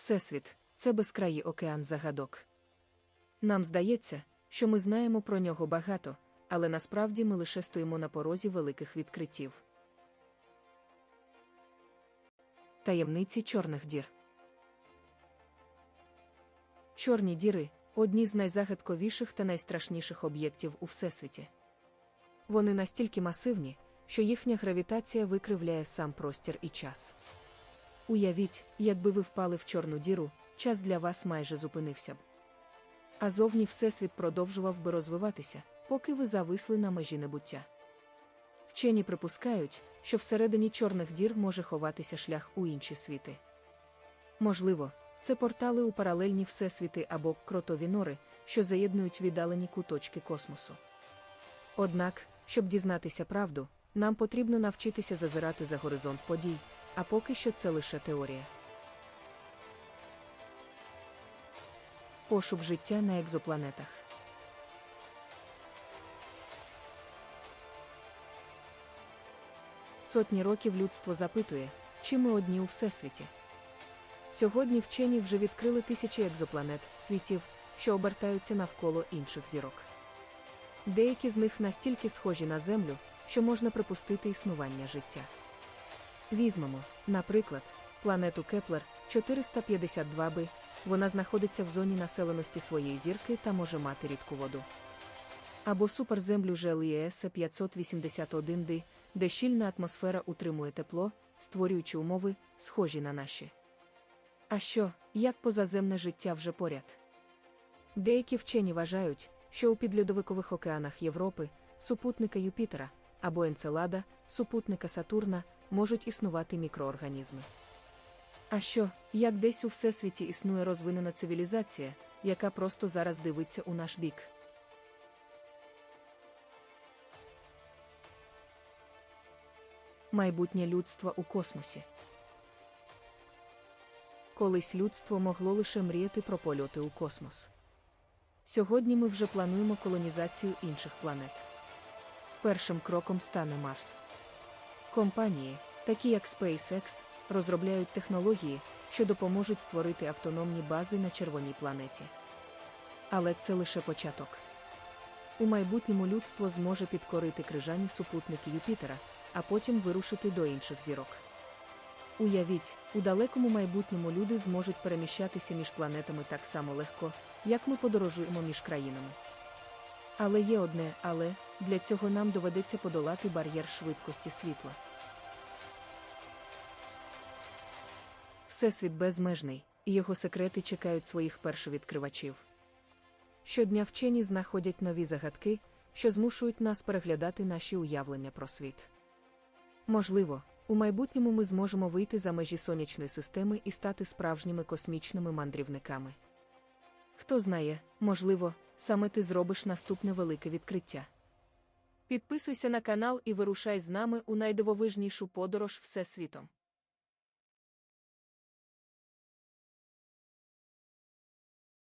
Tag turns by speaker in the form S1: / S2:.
S1: Всесвіт це безкраї океан загадок. Нам здається, що ми знаємо про нього багато, але насправді ми лише стоїмо на порозі великих відкриттів. Таємниці чорних дір. Чорні діри одні з найзагадковіших та найстрашніших об'єктів у всесвіті. Вони настільки масивні, що їхня гравітація викривляє сам простір і час. Уявіть, якби ви впали в чорну діру, час для вас майже зупинився б. А зовні Всесвіт продовжував би розвиватися, поки ви зависли на межі небуття. Вчені припускають, що всередині чорних дір може ховатися шлях у інші світи. Можливо, це портали у паралельні всесвіти або кротові нори, що заєднують віддалені куточки космосу. Однак, щоб дізнатися правду, нам потрібно навчитися зазирати за горизонт подій, а поки що це лише теорія. Пошук життя на екзопланетах. Сотні років людство запитує, чи ми одні у всесвіті. Сьогодні вчені вже відкрили тисячі екзопланет, світів, що обертаються навколо інших зірок. Деякі з них настільки схожі на Землю, що можна припустити існування життя. Візьмемо, наприклад, планету Кеплер 452b. Вона знаходиться в зоні населеності своєї зірки та може мати рідку воду. Або суперземлю ЖЛІС 581d, де щільна атмосфера утримує тепло, створюючи умови, схожі на наші. А що, як позаземне життя вже поряд? Деякі вчені вважають, що у підльодовикових океанах Європи, супутника Юпітера або Енцелада, супутника Сатурна, можуть існувати мікроорганізми. А що, як десь у всесвіті існує розвинена цивілізація, яка просто зараз дивиться у наш бік? Майбутнє людства у космосі. Колись людство могло лише мріяти про польоти у космос. Сьогодні ми вже плануємо колонізацію інших планет. Першим кроком стане Марс. Компанії, такі як SpaceX, розробляють технології, що допоможуть створити автономні бази на червоній планеті. Але це лише початок. У майбутньому людство зможе підкорити крижані супутники Юпітера, а потім вирушити до інших зірок. Уявіть, у далекому майбутньому люди зможуть переміщатися між планетами так само легко, як ми подорожуємо між країнами. Але є одне, але для цього нам доведеться подолати бар'єр швидкості світла. Всесвіт безмежний, і його секрети чекають своїх першовідкривачів. Щодня вчені знаходять нові загадки, що змушують нас переглядати наші уявлення про світ. Можливо, у майбутньому ми зможемо вийти за межі сонячної системи і стати справжніми космічними мандрівниками. Хто знає, можливо, саме ти зробиш наступне велике відкриття. Підписуйся на канал і вирушай з нами у найдивовижнішу подорож Всесвітом.